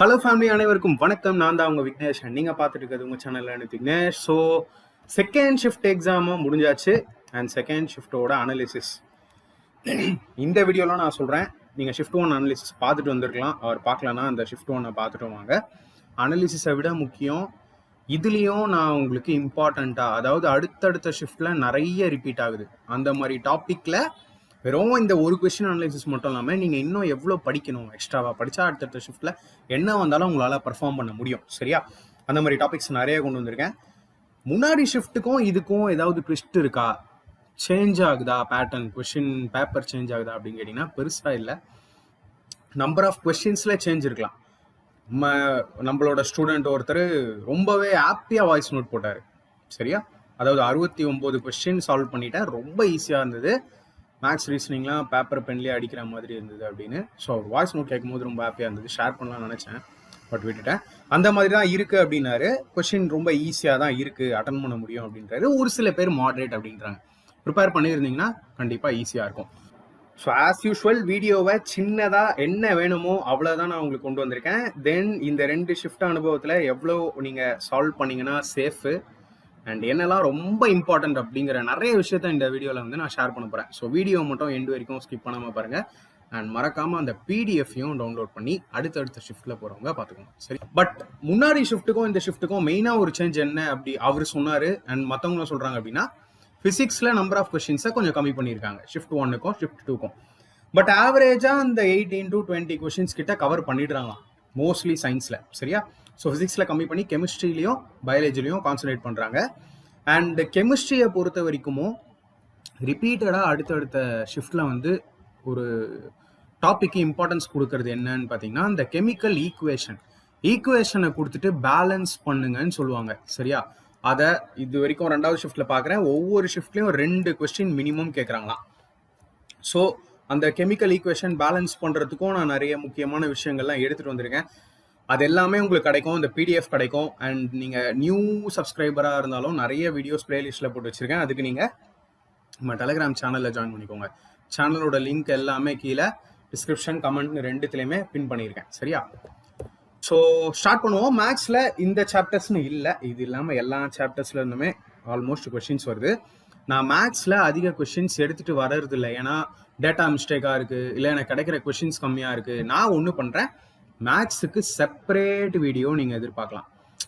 Hello family அனைவருக்கும் வணக்கம். நான் தான் உங்க விக்னேஷ் நீங்கள் நீங்க பார்த்துட்டு இருக்கிறது உங்க சேனல்ல விக்னேஷ். ஸோ செகண்ட் ஷிஃப்ட் எக்ஸாமும் முடிஞ்சாச்சு அண்ட் செகண்ட் ஷிஃப்ட்டோட அனலிசிஸ் இந்த வீடியோல நான் சொல்றேன். நீங்க ஷிஃப்ட் ஒன் அனலிசிஸ் பார்த்துட்டு வந்திருக்கலாம். அவர் பார்க்கலன்னா அந்த ஷிஃப்ட் ஒன்னை பார்த்துட்டு வாங்க. அனலிசிஸை விட முக்கியம். இதுலேயும் நான் உங்களுக்கு இம்பார்ட்டண்ட்டாக அதாவது அடுத்தடுத்த ஷிஃப்டில் நிறைய ரிப்பீட் ஆகுது. அந்த மாதிரி டாப்பிக்கில் வெறும் இந்த ஒரு கொஸ்டின் அனலைசிஸ் மட்டும் இல்லாமல் நீங்கள் இன்னும் எவ்வளோ படிக்கணும் எக்ஸ்ட்ராவாக படித்தா அடுத்தடுத்த ஷிஃப்ட்டில் என்ன வந்தாலும் உங்களால் பர்ஃபார்ம் பண்ண முடியும். சரியா? அந்த மாதிரி டாபிக்ஸ் நிறைய கொண்டு வந்திருக்கேன். முன்னாடி ஷிஃப்ட்டுக்கும் இதுக்கும் ஏதாவது ட்விஸ்ட் இருக்கா? சேஞ்ச் ஆகுதா? பேட்டர்ன் கொஷின் பேப்பர் சேஞ்ச் ஆகுதா? அப்படின்னு கேட்டிங்கன்னா பெருசாக இல்லை. நம்பர் ஆஃப் கொஷின்ஸில் சேஞ்ச் இருக்கலாம். நம்ம நம்மளோட ஸ்டூடெண்ட் ஒருத்தர் ரொம்பவே ஹாப்பியாக வாய்ஸ் நோட் போட்டார். சரியா? அதாவது அறுபத்தி ஒம்பது கொஸ்டின் சால்வ் பண்ணிட்டேன். ரொம்ப ஈஸியாக இருந்தது. மேக்ஸ் ரீசனிங்லாம் பேப்பர் பென்லேயே அடிக்கிற மாதிரி இருந்தது அப்படின்னு. ஸோ வாய்ஸ் நோட் கேட்கும்போது ரொம்ப ஹாப்பியாக இருந்தது. ஷேர் பண்ணலாம்னு நினச்சேன். பட் விட்டுட்டேன். அந்த மாதிரி தான் இருக்குது அப்படின்னாரு. கொஷின் ரொம்ப ஈஸியாக தான் இருக்குது அட்டன் பண்ண முடியும் அப்படின்றாரு. ஒரு சில பேர் மாடரேட் அப்படின்றாங்க. ப்ரிப்பேர் பண்ணியிருந்தீங்கன்னா கண்டிப்பாக ஈஸியாக இருக்கும். ஸோ ஆஸ் யூஷுவல் வீடியோவை சின்னதாக என்ன வேணுமோ அவ்வளோதான் நான் உங்களுக்கு கொண்டு வந்திருக்கேன். தென் இந்த ரெண்டு ஷிஃப்ட் அனுபவத்தில் எவ்வளோ நீங்கள் சால்வ் பண்ணிங்கன்னா சேஃபு அண்ட் என்னெல்லாம் ரொம்ப இம்பார்ட்டன்ட் அப்படிங்கிற நிறைய விஷயத்த இந்த வீடியோவில் வந்து நான் ஷேர் பண்ண போகிறேன் ஸோ வீடியோ மட்டும் எண்டு வரைக்கும் ஸ்கிப் பண்ணாமல் பாருங்கள் அண்ட் மறக்காமல் அந்த பிடிஎஃப்பையும் டவுன்லோட் பண்ணி அடுத்தடுத்த ஷிஃப்ட்டில் போகிறவங்க பார்த்துக்கோங்க. சரி? பட் முன்னாடி ஷிஃப்ட்டுக்கும் இந்த ஷிஃப்ட்டுக்கும் மெயினாக ஒரு சேஞ்ச் என்ன அப்படி அவர் சொன்னார். அண்ட் மற்றவங்களும் சொல்கிறாங்க அப்படின்னா ஃபிசிக்ஸில் நம்பர் ஆஃப் கொஷின்ஸை கொஞ்சம் கம்மி பண்ணியிருக்காங்க. ஷிஃப்ட் ஒன்னுக்கும் ஷிஃப்ட் டூக்கும் பட் ஆவரேஜாக அந்த எயிட்டீன் டு டுவெண்ட்டி கொஷின்ஸ் கிட்ட கவர் பண்ணிடுறாங்க மோஸ்ட்லி சயின்ஸில் சரியா? ஸோ ஃபிசிக்ஸில் கம்மி பண்ணி கெமிஸ்ட்ரிலையும் பயாலஜிலையும் கான்சன்ட்ரேட் பண்ணுறாங்க அண்ட் கெமிஸ்ட்ரியை பொறுத்த வரைக்குமோ ரிப்பீட்டடாக அடுத்தடுத்த ஷிஃப்டில் வந்து ஒரு டாப்பிக்கு இம்பார்ட்டன்ஸ் கொடுக்கறது என்னன்னு பார்த்தீங்கன்னா இந்த கெமிக்கல் ஈக்குவேஷன் ஈக்குவேஷனை கொடுத்துட்டு பேலன்ஸ் பண்ணுங்கன்னு சொல்லுவாங்க. சரியா? அதை இது வரைக்கும் ரெண்டாவது ஷிஃப்ட்டில் பார்க்குறேன். ஒவ்வொரு ஷிஃப்ட்லேயும் ரெண்டு கொஸ்டின் மினிமம் கேட்குறாங்களாம் ஸோ அந்த கெமிக்கல் ஈக்குவேஷன் பேலன்ஸ் பண்ணுறதுக்கும் நான் நிறைய முக்கியமான விஷயங்கள்லாம் எடுத்துகிட்டு வந்திருக்கேன். அது எல்லாமே உங்களுக்கு கிடைக்கும் இந்த பிடிஎஃப் கிடைக்கும். அண்ட் நீங்கள் நியூ சப்ஸ்கிரைபராக இருந்தாலும் நிறைய வீடியோஸ் பிளேலிஸ்ட்டில் போட்டு வச்சுருக்கேன். அதுக்கு நீங்கள் நம்ம டெலகிராம் சேனலில் ஜாயின் பண்ணிக்கோங்க. சேனலோட லிங்க் எல்லாமே கீழே டிஸ்கிரிப்ஷன் கமெண்ட் ரெண்டுத்துலேயுமே பின் பண்ணியிருக்கேன். சரியா? ஸோ ஸ்டார்ட் பண்ணுவோம். மேக்ஸில் இந்த சாப்டர்ஸ்னு இல்லை. இது இல்லாமல் எல்லா சாப்டர்ஸ்லேருந்துமே ஆல்மோஸ்ட் கொஷின்ஸ் வருது. நான் மேக்ஸில் அதிக கொஷின்ஸ் எடுத்துகிட்டு வர்றது இல்லை ஏன்னா டேட்டா மிஸ்டேக்காக இருக்குது இல்லை எனக்கு கிடைக்கிற கொஷின்ஸ் கம்மியாக இருக்குது நான் ஒன்று பண்ணுறேன் மேக்ஸுக்கு செப்பரேட் வீடியோ நீங்கள் எதிர்பார்க்கலாம்.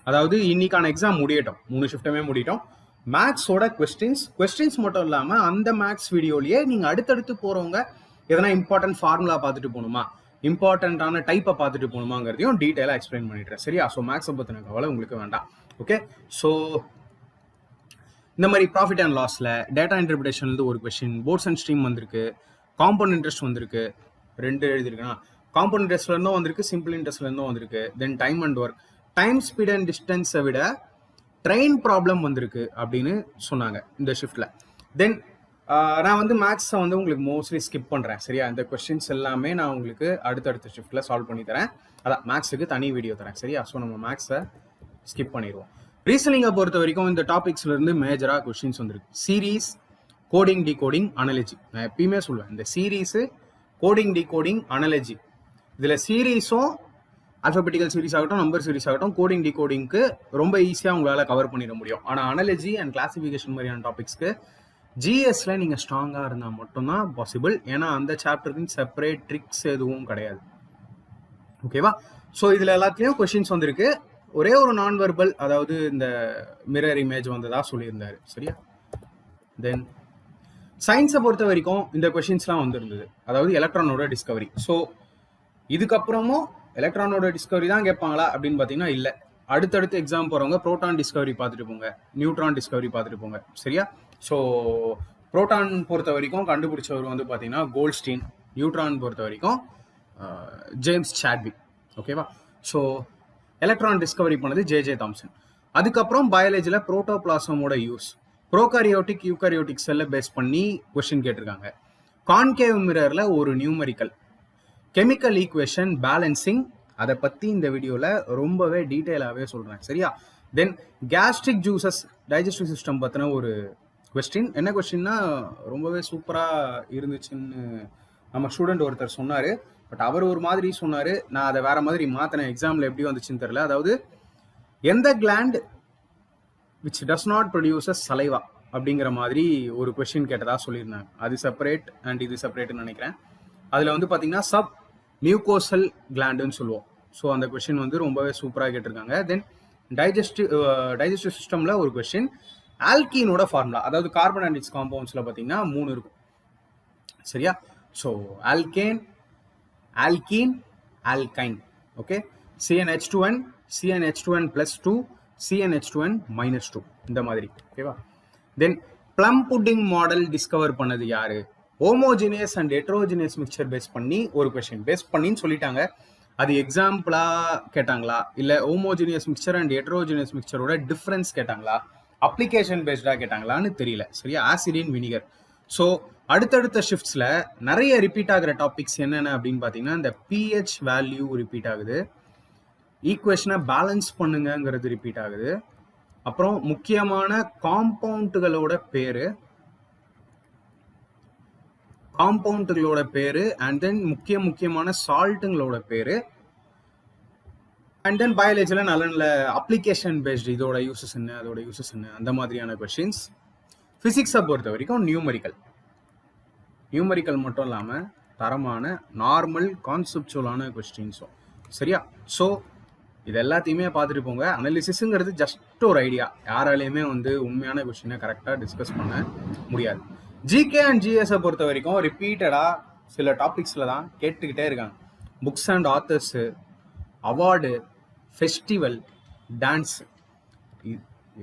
அதாவது இன்னைக்கான எக்ஸாம் முடியட்டும். மூணு ஷிஃப்ட்டுமே முடியட்டும். மேக்ஸோட கொஸ்டின்ஸ் கொஸ்டின்ஸ் மட்டும் இல்லாமல் அந்த மேக்ஸ் வீடியோலேயே நீங்கள் அடுத்தடுத்து போகிறவங்க எதனா இம்பார்ட்டன்ட் ஃபார்முலா பார்த்துட்டு போகணுமா? இம்பார்ட்டண்ட்டான டைப்பை பார்த்துட்டு போகணுமாங்கிறதையும் டீட்டெயிலாக எக்ஸ்பிளைன் பண்ணிடுறேன். சரியா? ஸோ மேக்ஸை பற்றின கவலை உங்களுக்கு வேண்டாம். ஓகே ஸோ இந்த மாதிரி ப்ராஃபிட் அண்ட் லாஸில் டேட்டா இன்டர்பிரேஷன்லேருந்து ஒரு கொஷின் போர்ட்ஸ் அண்ட் ஸ்ட்ரீம் வந்திருக்கு. காம்பவுண்ட் இன்ட்ரெஸ்ட் வந்திருக்கு. ரெண்டு எழுதியிருக்கேன்னா காம்பவுண்ட் இன்ட்ரெஸ்ட்லேருந்தும் வந்திருக்கு சிம்பிள் இன்ட்ரெஸ்ட்லேருந்தும் வந்திருக்கு. Then time and work time speed and டிஸ்டன்ஸை விட ட்ரெயின் ப்ராப்ளம் வந்திருக்கு அப்படின்னு சொன்னாங்க இந்த ஷிஃப்ட்டில் தென் நான் வந்து மேக்ஸை வந்து உங்களுக்கு மோஸ்ட்லி ஸ்கிப் பண்ணுறேன் சரியா? இந்த கொஸ்டின்ஸ் எல்லாமே நான் உங்களுக்கு அடுத்தடுத்த ஷிஃப்ட்டில் சால்வ் பண்ணி தரேன். அதான் மேக்ஸுக்கு தனி வீடியோ தரேன் சரியா? ஸோ நம்ம மேக்ஸை ஸ்கிப் பண்ணிடுவோம். ரீசனிங்கை பொறுத்த வரைக்கும் இந்த டாபிக்ஸ்லேருந்து மேஜராக கொஸ்டின்ஸ் வந்திருக்கு. சீரீஸ் கோடிங் டிகோடிங் அனலஜி நான் எப்பயுமே சொல்லுவேன் இந்த சீரீஸு கோடிங் டிகோடிங் அனலஜி இதில் சீரீஸும் அல்ஃபபெட்டிக்கல் சீரிஸ் ஆகட்டும் நம்பர் சீரிஸ் ஆகட்டும் கோடிங் டிகோடிங்க்கு ரொம்ப ஈஸியாக உங்களால் கவர் பண்ணிட முடியும். ஆனால் அனலஜி அண்ட் கிளாசிஃபிகேஷன் மாதிரியான டாபிக்ஸ்க்கு ஜிஎஸ்ல நீங்கள் ஸ்ட்ராங்காக இருந்தால் மட்டும்தான் பாசிபிள் ஏன்னா அந்த சாப்டருக்கு செப்பரேட் ட்ரிக்ஸ் எதுவும் கிடையாது. ஓகேவா ஸோ இதில் எல்லாத்துலேயும் கொஷின்ஸ் வந்திருக்கு. ஒரே ஒரு நான் வெர்பல் அதாவது இந்த மிரர் இமேஜ் வந்ததா சொல்லியிருந்தாரு. சரியா? தென் சயின்ஸை பொறுத்த வரைக்கும் இந்த கொஷின்ஸ்லாம் வந்திருந்தது. அதாவது எலக்ட்ரானோட டிஸ்கவரி ஸோ இதுக்கப்புறமும் எலக்ட்ரானோட டிஸ்கவரி தான் கேட்பாங்களா அப்படின்னு பார்த்தீங்கன்னா இல்லை. அடுத்தடுத்து எக்ஸாம் போகிறவங்க ப்ரோட்டான் டிஸ்கவரி பார்த்துட்டு போங்க. நியூட்ரான் டிஸ்கவரி பார்த்துட்டு போங்க. சரியா? ஸோ ப்ரோட்டான் பொறுத்த வரைக்கும் கண்டுபிடிச்சவர் வந்து பார்த்தீங்கன்னா கோல்ட்ஸ்டீன் நியூட்ரான் பொறுத்த வரைக்கும் ஜேம்ஸ் சாட்வி ஓகேவா ஸோ எலக்ட்ரான் டிஸ்கவரி பண்ணது ஜே ஜே தாம்சன் அதுக்கப்புறம் பயாலஜியில் ப்ரோட்டோபிளாசமோட யூஸ் ப்ரோகாரியோட்டிக் யூகாரியோட்டிக் செல்லை பேஸ் பண்ணி கொஷின் கேட்டிருக்காங்க. கான்கேவ் மிரரில் ஒரு நியூமரிக்கல் கெமிக்கல் ஈக்குவேஷன் பேலன்சிங் அதை பற்றி இந்த வீடியோவில் ரொம்பவே டீட்டெயிலாகவே சொல்கிறேன் சரியா? Then gastric juices digestive system பற்றின ஒரு கொஸ்டின் என்ன கொஸ்டின்னா ரொம்பவே சூப்பராக இருந்துச்சுன்னு நம்ம ஸ்டூடெண்ட் ஒருத்தர் சொன்னார். பட் அவர் ஒரு மாதிரி சொன்னார். நான் அதை வேற மாதிரி மாற்றினேன் எக்ஸாமில் எப்படி வந்துச்சுன்னு தெரில அதாவது எந்த gland which does not produces saliva அப்படிங்கிற மாதிரி ஒரு கொஷின் கேட்டதாக சொல்லியிருந்தாங்க. அது செப்பரேட் அண்ட் இது செப்பரேட்னு நினைக்கிறேன். அதில் வந்து பார்த்தீங்கன்னா சப் மியூகோசல் கிளாண்டுன்னு சொல்லுவோம். ஸோ அந்த கொஷின் வந்து ரொம்பவே சூப்பராக கேட்டிருக்காங்க. தென் டைஜஸ்டிவ் டைஜஸ்டிவ் சிஸ்டமில் ஒரு கொஷின் ஆல்கீனோட ஃபார்முலா அதாவது கார்பன் அண்ட் இட்ஸ் காம்பவுண்ட்ஸில் பார்த்தீங்கன்னா மூணு இருக்கும். சரியா? So alkane alkene alkyne okay C n H two n C n H two n plus two C n H two n minus two இந்த மாதிரி. ஓகேவா then plum pudding model discover பண்ணது யாரு? Homogeneous and heterogeneous mixture based பண்ணி ஒரு question base பண்ணின்னு சொல்லிட்டாங்க. அது எக்ஸாம்பிளா கேட்டாங்களா? இல்ல ஹோமோஜினியஸ் மிக்சர் அண்ட் எட்ரோஜினியஸ் மிக்சரோட டிஃப்ரென்ஸ் கேட்டாங்களா? அப்ளிகேஷன் பேஸ்டா கேட்டாங்களான்னு தெரியல. சரியா? ஆசிடின் வினிகர் ஸோ அடுத்தடுத்த ஷிஃப்ட்ஸில் நிறைய ரிப்பீட் ஆகிற டாபிக்ஸ் என்னென்ன அப்படின்னு பார்த்தீங்கன்னா இந்த பிஹெச் வேல்யூ ரிப்பீட் ஆகுது. ஈக்குவேஷனை பேலன்ஸ் பண்ணுங்கங்கிறது ரிப்பீட் ஆகுது. அப்புறம் முக்கியமான காம்பவுண்டுகளோட பேர் காம்பவுண்டுகளோட பேரு அண்ட் தென் முக்கிய முக்கியமான சால்ட்டுங்களோட பேரு. அண்ட் தென் பயாலஜியில் நல்ல நல்ல அப்ளிகேஷன் பேஸ்டு இதோட யூசஸ் என்ன அதோட யூசஸ் என்ன அந்த மாதிரியான கொஷின்ஸ் ஃபிசிக்ஸை பொறுத்த வரைக்கும் நியூமரிக்கல் நியூமரிக்கல் மட்டும் இல்லாமல் தரமான நார்மல் கான்செப்டுவலான கொஸ்டின்ஸும் சரியா? ஸோ இது எல்லாத்தையுமே பார்த்துட்டு போங்க. அனாலிசிஸுங்கிறது ஜஸ்ட் ஒரு ஐடியா யாராலையுமே வந்து உண்மையான கொஸ்டினை கரெக்டாக டிஸ்கஸ் பண்ண முடியாது. ஜிகே அண்ட் ஜிஎஸை பொறுத்த வரைக்கும் ரிப்பீட்டடாக சில டாபிக்ஸில் தான் கேட்டுக்கிட்டே இருக்காங்க. Books and authors award festival dance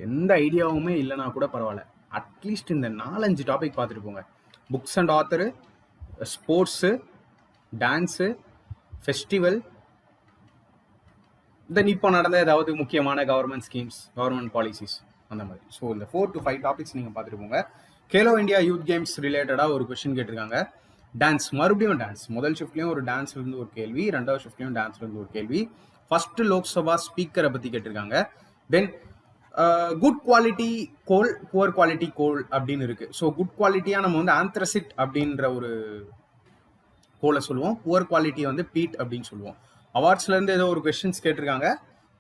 எந்த ஐடியாவுமே இல்லைனா கூட பரவாயில்ல. அட்லீஸ்ட் இந்த நாலஞ்சு டாபிக் பார்த்துட்டு போங்க. Books and author sports dance festival then இப்போ நடந்த ஏதாவது முக்கியமான கவர்மெண்ட் ஸ்கீம்ஸ் கவர்மெண்ட் பாலிசிஸ் அந்த மாதிரி. ஸோ இந்த ஃபோர் டு ஃபைவ் டாபிக்ஸ் நீங்கள் பார்த்துட்டு போங்க. கேலோ இந்தியா யூத் கேம்ஸ் ரிலேட்டடாக ஒரு கொஷின் கேட்டிருக்காங்க. டான்ஸ் மறுபடியும் டான்ஸ் முதல் ஷிஃப்ட்லையும் ஒரு டான்ஸ்லேருந்து ஒரு கேள்வி ரெண்டாவது ஷிஃப்ட்லேயும் டான்ஸ்லேருந்து ஒரு கேள்வி. ஃபர்ஸ்ட் லோக்சபா ஸ்பீக்கரை பற்றி கேட்டிருக்காங்க. Then good quality coal poor quality coal அப்படின்னு இருக்கு. ஸோ குட் குவாலிட்டியாக நம்ம வந்து ஆந்த்ரசிட் அப்படின்ற ஒரு கோலை சொல்லுவோம். புவர் குவாலிட்டியை வந்து பீட் அப்படின்னு சொல்லுவோம். அவார்ட்ஸ்லேருந்து ஏதோ ஒரு கொஷின்ஸ் கேட்டிருக்காங்க.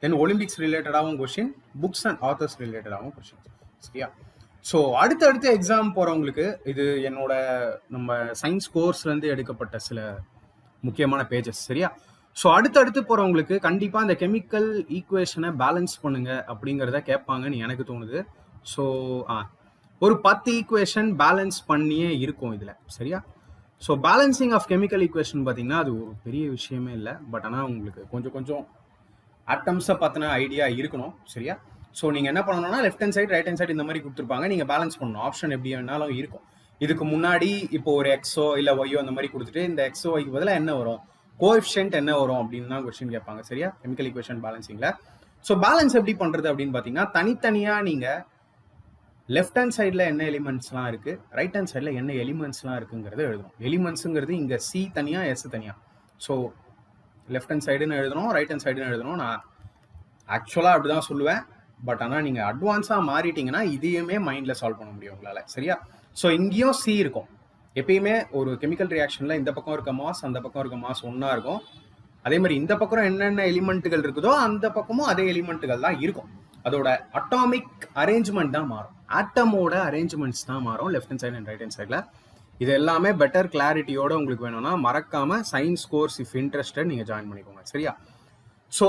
தென் ஒலிம்பிக்ஸ் ரிலேட்டடாகவும் கொஷின் புக்ஸ் அண்ட் ஆத்தர்ஸ் ரிலேட்டடாகவும் கொஷின் சரியா? ஸோ அடுத்தடுத்து எக்ஸாம் போகிறவங்களுக்கு இது என்னோட நம்ம சயின்ஸ் கோர்ஸ்லேருந்து எடுக்கப்பட்ட சில முக்கியமான பேஜஸ் சரியா? ஸோ அடுத்தடுத்து போகிறவங்களுக்கு கண்டிப்பாக அந்த கெமிக்கல் ஈக்குவேஷனை பேலன்ஸ் பண்ணுங்க அப்படிங்கிறத கேட்பாங்கன்னு எனக்கு தோணுது. ஸோ ஆ ஒரு பத்து ஈக்குவேஷன் பேலன்ஸ் பண்ணியே இருக்கும் இதில் சரியா? So balancing of chemical equation பார்த்தீங்கன்னா அது ஒரு பெரிய விஷயமே இல்லை. பட் ஆனால் உங்களுக்கு கொஞ்சம் கொஞ்சம் அட்டம்ஸை பார்த்தினா ஐடியா இருக்கணும் சரியா? ஸோ நீங்கள் என்ன பண்ணணும்னா left hand side right hand side இந்த மாதிரி கொடுத்துருப்பாங்க. நீங்கள் பேலன்ஸ் பண்ணணும். ஆப்ஷன் எப்படி வேணாலும் இருக்கும். இதுக்கு முன்னாடி இப்போ ஒரு எக்ஸோ இல்லை ஒய்யோ அந்த மாதிரி கொடுத்துட்டு இந்த எக்ஸோ ஒய்க்கு பதிலாக என்ன வரும்? கோஎஃபிஷியன்ட் என்ன வரும் அப்படின்னு தான் கொஸ்டின் கேட்பாங்க. சரியா? கெமிக்கல் ஈக்குவேஷன் பேலன்சிங்கில் ஸோ பேலன்ஸ் எப்படி பண்ணுறது அப்படின்னு பார்த்தீங்கன்னா தனித்தனியாக நீங்கள் லெஃப்ட் ஹேண்ட் சைடில் என்ன எலிமெண்ட்ஸ்லாம் இருக்குது ரைட் ஹேண்ட் சைடில் என்ன எலிமெண்ட்ஸ்லாம் இருக்குங்கிறத எழுதணும். எலிமெண்ட்ஸுங்கிறது இங்கே சி தனியாக எஸ் தனியாக ஸோ லெஃப்ட் ஹேண்ட் சைடுன்னு எழுதணும் ரைட் ஹேண்ட் சைடுன்னு எழுதணும் நான் ஆக்சுவலாக அப்படி தான் சொல்லுவேன். பட் ஆனால் நீங்கள் அட்வான்ஸாக மாறிட்டீங்கன்னா இதையுமே மைண்டில் சால்வ் பண்ண முடியும் உங்களால். சரியா? ஸோ இங்கேயும் சி இருக்கும். எப்பயுமே ஒரு கெமிக்கல் ரியாக்ஷனில் இந்த பக்கம் இருக்க மாஸ் அந்த பக்கம் இருக்க மாஸ் ஒன்றா இருக்கும். அதே மாதிரி இந்த பக்கம் என்னென்ன எலிமெண்ட்டுகள் இருக்குதோ அந்த பக்கமும் அதே எலிமெண்ட்டுகள் தான் இருக்கும். அதோட அட்டாமிக் அரேஞ்ச்மெண்ட் தான் மாறும். ஆட்டமோட அரேஞ்ச்மெண்ட்ஸ் தான் மாறும் left hand side and right hand சைடில் இது எல்லாமே பெட்டர் கிளாரிட்டியோட உங்களுக்கு வேணும்னா மறக்காம சயின்ஸ் கோர்ஸ் இஃப் இன்ட்ரெஸ்டட் நீங்கள் ஜாயின் பண்ணிக்கோங்க. சரியா? ஸோ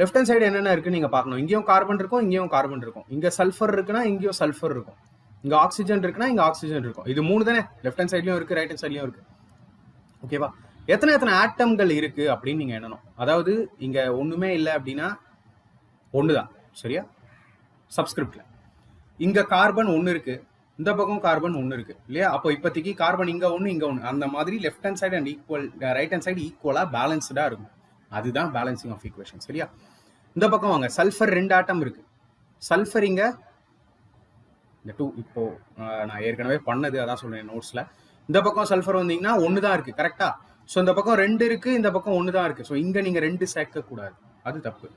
லெஃப்ட் ஹேண்ட் சைடு என்னென்ன இருக்குன்னு நீங்கள் பார்க்கணும். இங்கேயும் கார்பன் இருக்கும் இங்கேயும் கார்பன் இருக்கும். இங்கே சல்ஃபர் இருக்குன்னா இங்கேயும் சல்ஃபர் இருக்கும். இங்கே ஆக்சிஜன் இருக்குன்னா இங்கே ஆக்சிஜன் இருக்கும். இது மூணு தானே? லெஃப்ட் ஹேண்ட் சைட்லையும் இருக்குது ரைட் ஹேண்ட் சைட்லையும் இருக்குது ஓகேவா எத்தனை எத்தனை ஆட்டம்கள் இருக்குது அப்படின்னு நீங்கள் எண்ணணும். அதாவது இங்கே ஒன்றுமே இல்லை அப்படின்னா ஒன்று தான் சரியா சப்ஸ்கிரிப்டில் இங்கே கார்பன் ஒன்று இருக்குது இந்த பக்கம் கார்பன் ஒன்று இருக்குது இல்லையா? அப்போ இப்போதைக்கு கார்பன் இங்கே ஒன்று இங்கே ஒன்று அந்த மாதிரி left hand side and equal right hand side ஈக்குவலாக பேலன்ஸ்டாக இருக்கும். அதுதான் பேலன்சிங் ஆஃப் ஈக்குவேஷன் சரியா? இந்த பக்கம் வாங்க. சல்ஃபர் ரெண்டு ஆட்டம் இருக்கு. சல்ஃபர் இங்க இந்த டூ இப்போ நான் ஏற்கனவே பண்ணது அதான் சொல்றேன் நோட்ஸ்ல இந்த பக்கம் சல்ஃபர் வந்தீங்கன்னா ஒன்று தான் இருக்கு கரெக்டா ஸோ இந்த பக்கம் ரெண்டு இருக்கு இந்த பக்கம் ஒன்று தான் இருக்கு. ஸோ இங்க நீங்க ரெண்டு சேர்க்கக்கூடாது அது தப்பு.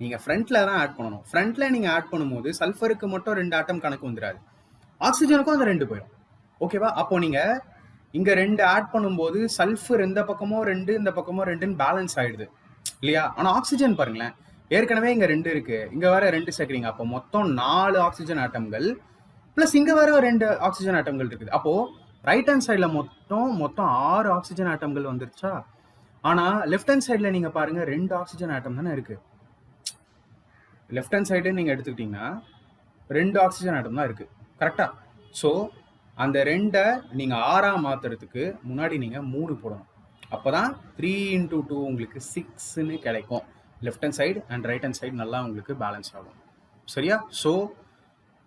நீங்க ஃப்ரண்ட்ல தான் ஆட் பண்ணணும். ஃப்ரண்ட்ல நீங்க ஆட் பண்ணும்போது சல்ஃபருக்கு மட்டும் ரெண்டு ஆட்டம் கணக்கு வந்துடாது ஆக்சிஜனுக்கும் அந்த ரெண்டு போயிடும் ஓகேவா அப்போ நீங்க இங்க ரெண்டு ஆட் பண்ணும்போது சல்ஃபர் இந்த பக்கமோ ரெண்டு இந்த பக்கமோ ரெண்டுன்னு பேலன்ஸ் ஆயிடுது. இல்லையா? ஆனால் ஆக்சிஜன் பாருங்களேன். ஏற்கனவே இங்கே ரெண்டு இருக்கு. இங்கே வேற ரெண்டு சேர்க்குறீங்க அப்போ மொத்தம் நாலு ஆக்சிஜன் ஆட்டம்கள் ப்ளஸ் இங்கே வேற ரெண்டு ஆக்சிஜன் ஆட்டம்கள் இருக்குது. அப்போது ரைட் ஹேண்ட் சைடில் மொத்தம் மொத்தம் ஆறு ஆக்சிஜன் ஆட்டம்கள் வந்துருச்சா? ஆனா லெஃப்ட் ஹேண்ட் சைடில் நீங்கள் பாருங்க ரெண்டு ஆக்சிஜன் ஆட்டம் தானே இருக்கு. லெஃப்ட் ஹேண்ட் சைடு நீங்கள் எடுத்துக்கிட்டிங்கன்னா ரெண்டு ஆக்சிஜன் ஆட்டம் தான் இருக்கு. கரெக்டாக ஸோ அந்த ரெண்டை நீங்கள் ஆறா மாத்துறதுக்கு முன்னாடி நீங்கள் மூணு போடணும். அப்போ தான் த்ரீ இன்டூ டூ உங்களுக்கு சிக்ஸ்ன்னு கிடைக்கும். Left hand side and right hand side நல்லா உங்களுக்கு பேலன்ஸ் ஆகும். சரியா? ஸோ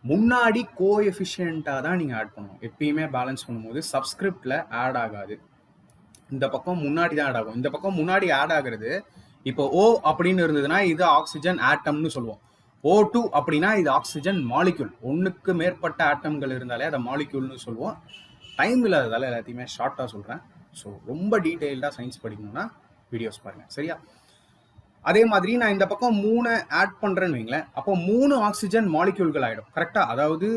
முன்னாடி கோ எஃபிஷியண்ட்டாக தான் நீங்கள் ஆட் பண்ணணும். எப்பயுமே பேலன்ஸ் பண்ணும்போது சப்ஸ்கிரிப்டில் ஆட் ஆகாது. இந்த பக்கம் முன்னாடி தான் ஆட் ஆகும். இந்த பக்கம் முன்னாடி ஆட் ஆகிறது இப்போ ஓ அப்படின்னு இருந்ததுன்னா இது ஆக்சிஜன் ஆட்டம்னு சொல்லுவோம். ஓ டூ அப்படின்னா இது ஆக்சிஜன் மாலிக்யூல் ஒன்றுக்கு மேற்பட்ட ஆட்டம்கள் இருந்தாலே அதை மாலிக்யூல்னு சொல்லுவோம். டைம் இல்லாததால எல்லாத்தையுமே ஷார்ட்டாக சொல்கிறேன் ஸோ ரொம்ப டீட்டெயில்டாக சயின்ஸ் படிக்கணும்னா வீடியோஸ் பாருங்கள் சரியா? அதே மாதிரி நான் இந்த பக்கம் மூணு ஆட் பண்ணுறேன்னு வைங்களேன். அப்போ மூணு ஆக்சிஜன் மாலிக்யூல்கள் ஆகிடும் கரெக்டாக அதாவது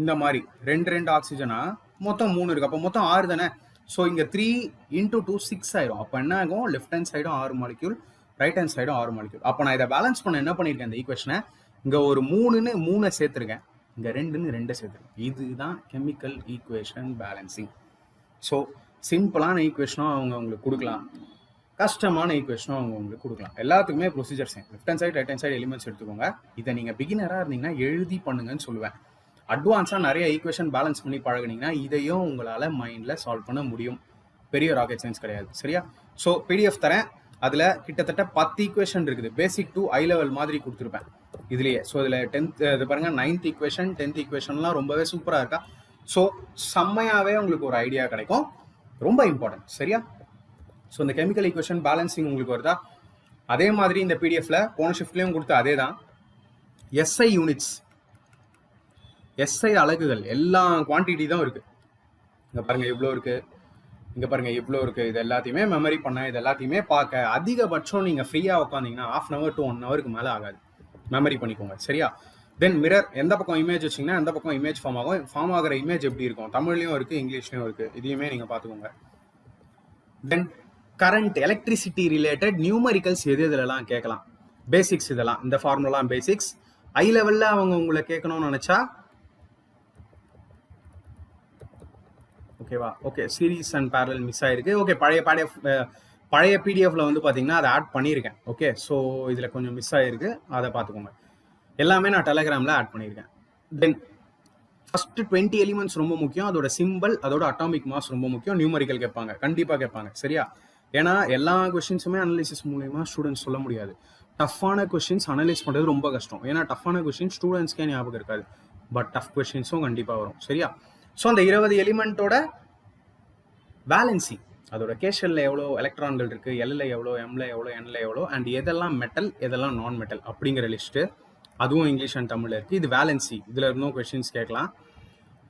இந்த மாதிரி ரெண்டு ரெண்டு ஆக்சிஜனா மொத்தம் மூணு இருக்குது அப்போ மொத்தம் ஆறு தானே? ஸோ இங்கே த்ரீ இன்டூ டூ சிக்ஸ் ஆயிரும். அப்போ என்ன ஆகும்? லெஃப்ட் ஹேண்ட் சைடும் ஆறு மாலிக்யூல் ரைட் ஹேண்ட் சைடும் ஆறு மாலிக்யூல் அப்போ நான் இதை பேலன்ஸ் பண்ண என்ன பண்ணியிருக்கேன் இந்த ஈக்குவேஷனை இங்கே ஒரு மூணுன்னு மூணை சேர்த்துருக்கேன். இங்கே ரெண்டுன்னு ரெண்டை சேர்த்துருக்கேன். இதுதான் கெமிக்கல் ஈக்குவேஷன் பேலன்சிங் ஸோ சிம்பிளான ஈக்குவேஷனும் அவங்க உங்களுக்கு கொடுக்கலாம். கஷ்டமான ஈக்குவேஷனும் அவங்க உங்களுக்கு கொடுக்கலாம். எல்லாத்துக்குமே procedure same left hand side right hand side elements எடுத்துக்கோங்க. இதை நீங்கள் பிகினராக இருந்தீங்கன்னா எழுதி பண்ணுங்கன்னு சொல்லுவேன். அட்வான்ஸாக நிறைய ஈக்குவேஷன் பேலன்ஸ் பண்ணி பழகுனீங்கன்னா இதையும் உங்களால் மைண்டில் சால்வ் பண்ண முடியும். பெரிய ராக்கெட் சயின்ஸ் கிடையாது. சரியா? ஸோ பிடிஎஃப் தரேன். அதில் கிட்டத்தட்ட பத்து ஈக்குவேஷன் இருக்குது. பேசிக் டு ஐ லெவல் மாதிரி கொடுத்துருப்பேன். இதுலேயே. ஸோ இதில் டென்த் இது பாருங்க நைன்த் ஈக்குவேஷன் டென்த் ஈக்குவேஷன்லாம் ரொம்பவே சூப்பராக இருக்கா? ஸோ செம்மையாகவே உங்களுக்கு ஒரு ஐடியா கிடைக்கும். ரொம்ப இம்பார்ட்டன்ட் சரியா? ஸோ இந்த கெமிக்கல் ஈக்குவேஷன் பேலன்சிங் உங்களுக்கு வருதா? அதே மாதிரி இந்த பிடிஎஃப்ல போன ஷிஃப்ட்லேயும் கொடுத்த அதே தான் எஸ்ஐ யூனிட்ஸ் எஸ்ஐ அலகுகள் எல்லா குவான்டிட்டி தான் இருக்கு. இங்க பாருங்க இவ்வளோ இருக்கு. இங்க பாருங்க இவ்வளோ இருக்கு. இது எல்லாத்தையுமே மெமரி பண்ண இது எல்லாத்தையுமே பார்க்க. அதிகபட்சம் நீங்கள் ஃப்ரீயா உட்காந்தீங்கன்னா half an hour to one ஹவருக்கு மேலே ஆகாது. மெமரி பண்ணிக்கோங்க சரியா? தென் மிரர் எந்த பக்கம் இமேஜ் வச்சிங்கன்னா எந்த பக்கம் இமேஜ் ஃபார்ம் ஆகும். ஃபார்ம் ஆகிற இமேஜ் எப்படி இருக்கும்? தமிழ்லையும் இருக்குது இங்கிலீஷ்லையும் இருக்குது இதையுமே நீங்கள் பார்த்துக்கோங்க. Then current electricity related numericals எது இதுலலாம் கேட்கலாம்? பேசிக்ஸ் இதெல்லாம் இந்த ஃபார்முலாம் பேசிக்ஸ் ஐ லெவலில் அவங்க உங்களை கேட்கணும்னு நினச்சா ஓகேவா okay series and parallel miss ஆயிருக்கு. ஓகே பழைய பழைய பழைய பிடிஎஃப்ல வந்து பார்த்தீங்கன்னா அதை ஆட் பண்ணியிருக்கேன். ஓகே ஸோ இதில் கொஞ்சம் மிஸ் ஆயிருக்கு. அதை பார்த்துக்கோங்க. எல்லாமே நான் டெலகிராமில் ஆட் பண்ணியிருக்கேன் தென் ஃபர்ஸ்ட் டுவெண்ட்டி எலிமெண்ட்ஸ் ரொம்ப முக்கியம். அதோட சிம்பிள் அதோட அட்டாமிக் மாஸ் ரொம்ப முக்கியம். நியூமரிக்கல் கேட்பாங்க. கண்டிப்பாக கேட்பாங்க. சரியா? ஏன்னா எல்லா கொஷின்ஸுமே அனலிசிஸ் மூலயமா ஸ்டூடெண்ட்ஸ் சொல்ல முடியாது. டஃப்பான கொஷின்ஸ் அனலைஸ் பண்ணுறது ரொம்ப கஷ்டம். ஏன்னா டஃப்பான கொஷின் ஸ்டூடெண்ட்ஸ்க்கே ஞாபகம் இருக்காது. பட் டஃப் கொஷின்ஸும் கண்டிப்பாக வரும். சரியா? ஸோ அந்த இருபது எலிமெண்ட்டோட வேலன்சி அதோட கேஷலில் எவ்வளோ எலக்ட்ரான்கள் இருக்குது எல்லில் எவ்வளோ? எம்ல எவ்வளோ? என்ல எவ்வளோ? அண்ட் எதெல்லாம் மெட்டல் எதெல்லாம் நான் மெட்டல் அப்படிங்கிற லிஸ்ட்டு அதுவும் இங்கிலீஷ் அண்ட் தமிழ் இருக்குது இது வேலன்சி இதில் இருந்தும் கொஸ்டின்ஸ் கேட்கலாம்.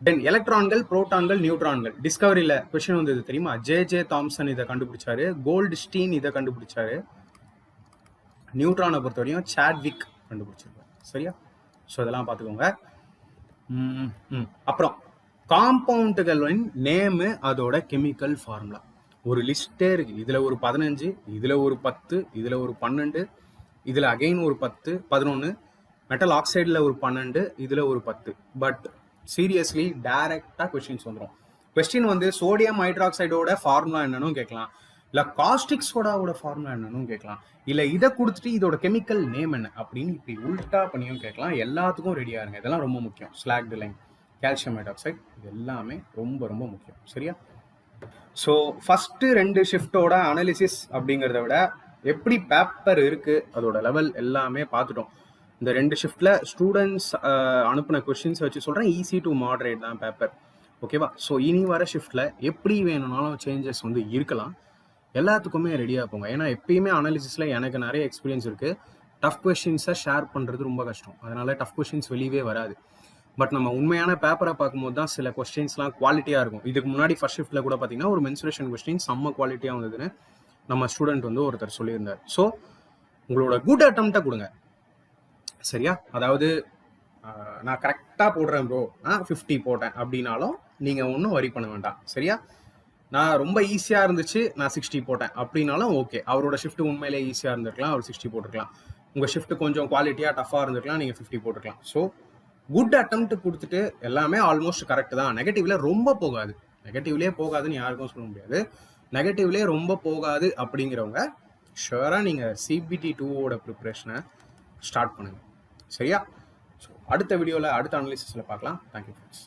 தென் எலக்ட்ரான்கள் புரோட்டான்கள் நியூட்ரான்கள் டிஸ்கவரியில் கொஸ்டின் வந்தது தெரியுமா? ஜே ஜே தாம்சன் இதை கண்டுபிடிச்சாரு. கோல்டு ஸ்டீன் இதை கண்டுபிடிச்சாரு. நியூட்ரானை பொறுத்தவரையும் சாட்விக் கண்டுபிடிச்சிருக்காரு. சரியா? ஸோ இதெல்லாம் பார்த்துக்கோங்க. அப்புறம் காம்பவுண்டுகளின் நேமு அதோட கெமிக்கல் ஃபார்முலா ஒரு லிஸ்டே இருக்கு. இதுல ஒரு பதினஞ்சு இதுல ஒரு பத்து இதுல ஒரு பன்னெண்டு இதுல அகைன் ஒரு பத்து பதினொன்று மெட்டல் ஆக்சைடில் ஒரு பன்னெண்டு இதில் ஒரு பத்து. பட் சீரியஸ்லி டைரக்டாக கொஸ்டின்ஸ் வந்துடும் கொஸ்டின் வந்து சோடியம் ஹைட்ராக்சைடோட ஃபார்முலா என்னன்னு கேட்கலாம். இல்லை காஸ்டிக் சோடாவோட ஃபார்முலா என்னன்னு கேட்கலாம். இல்லை இதை கொடுத்துட்டு இதோட கெமிக்கல் நேம் என்ன அப்படின்னு இப்படி உல்டா பண்ணியும் கேட்கலாம். எல்லாத்துக்கும் ரெடியாக இருங்க. இதெல்லாம் ரொம்ப முக்கியம். ஸ்லாக் லைன் கால்சியம் ஹைட்ராக்சைடு இது எல்லாமே ரொம்ப ரொம்ப முக்கியம். சரியா? ஸோ ஃபஸ்ட்டு ரெண்டு ஷிஃப்ட்டோட அனாலிசிஸ் அப்படிங்கிறத விட எப்படி பேப்பர் இருக்குது அதோட லெவல் எல்லாமே பார்த்துட்டோம். இந்த ரெண்டு ஷிஃப்ட்டில் ஸ்டூடெண்ட்ஸ் அனுப்பின கொஸ்டின்ஸ் வச்சு சொல்கிறேன் ஈஸி டு மாடரேட் தான் பேப்பர் ஓகேவா ஸோ இனி வர ஷிஃப்ட்டில் எப்படி வேணும்னாலும் சேஞ்சஸ் வந்து இருக்கலாம். எல்லாத்துக்குமே ரெடியாக போங்க. ஏன்னா எப்பயுமே அனாலிசிஸில் எனக்கு நிறைய எக்ஸ்பீரியன்ஸ் இருக்குது டஃப் கொஸ்டின்ஸை ஷேர் பண்ணுறது ரொம்ப கஷ்டம். அதனால் டஃப் கொஸ்டின்ஸ் வெளியவே வராது. பட் நம்ம உண்மையான பேப்பரை பார்க்கும்போது தான் சில கொஸ்டின்ஸ்லாம் குவாலிட்டியாக இருக்கும். இதுக்கு முன்னாடி ஃபர்ஸ்ட் ஷிஃப்ட்டில் கூட பார்த்தீங்கன்னா ஒரு மென்சுரேஷன் கொஸ்டின் செம்ம குவாலிட்டியாக வந்ததுன்னு நம்ம ஸ்டூடெண்ட் வந்து ஒருத்தர் சொல்லியிருந்தார். ஸோ உங்களோட குட் அட்டம்ப்டை கொடுங்க. சரியா? அதாவது நான் கரெக்டாக போடுறேன் ப்ரோ நான் ஃபிஃப்டி போட்டேன் அப்படின்னாலும் நீங்கள் ஒன்றும் வரி பண்ண வேண்டாம். சரியா? நான் ரொம்ப ஈஸியாக இருந்துச்சு நான் சிக்ஸ்டி போட்டேன். அப்படின்னாலும் ஓகே அவரோட ஷிஃப்ட் உண்மையிலே ஈஸியாக இருந்திருக்கலாம் அவர் சிக்ஸ்டி போட்டிருக்கலாம். உங்கள் ஷிஃப்ட் கொஞ்சம் குவாலிட்டியாக டஃபாக இருந்திருக்கலாம் நீங்கள் ஃபிஃப்டி போட்டிருக்கலாம். ஸோ குட் அட்டம்ப்ட் கொடுத்துட்டு எல்லாமே ஆல்மோஸ்ட் கரெக்ட் தான். நெகட்டிவ்ல ரொம்ப போகாது. நெகட்டிவ்லேயே போகாதுன்னு யாருக்கும் சொல்ல முடியாது. நெகட்டிவ்லேயே ரொம்ப போகாது அப்படிங்கிறவங்க ஷுவராக நீங்கள் சிபிடி டூவோட ப்ரிப்பரேஷனை ஸ்டார்ட் பண்ணுங்கள் சரியா? ஸோ அடுத்த வீடியோவில் அடுத்த அனாலிசிஸில் பார்க்கலாம். Thank you friends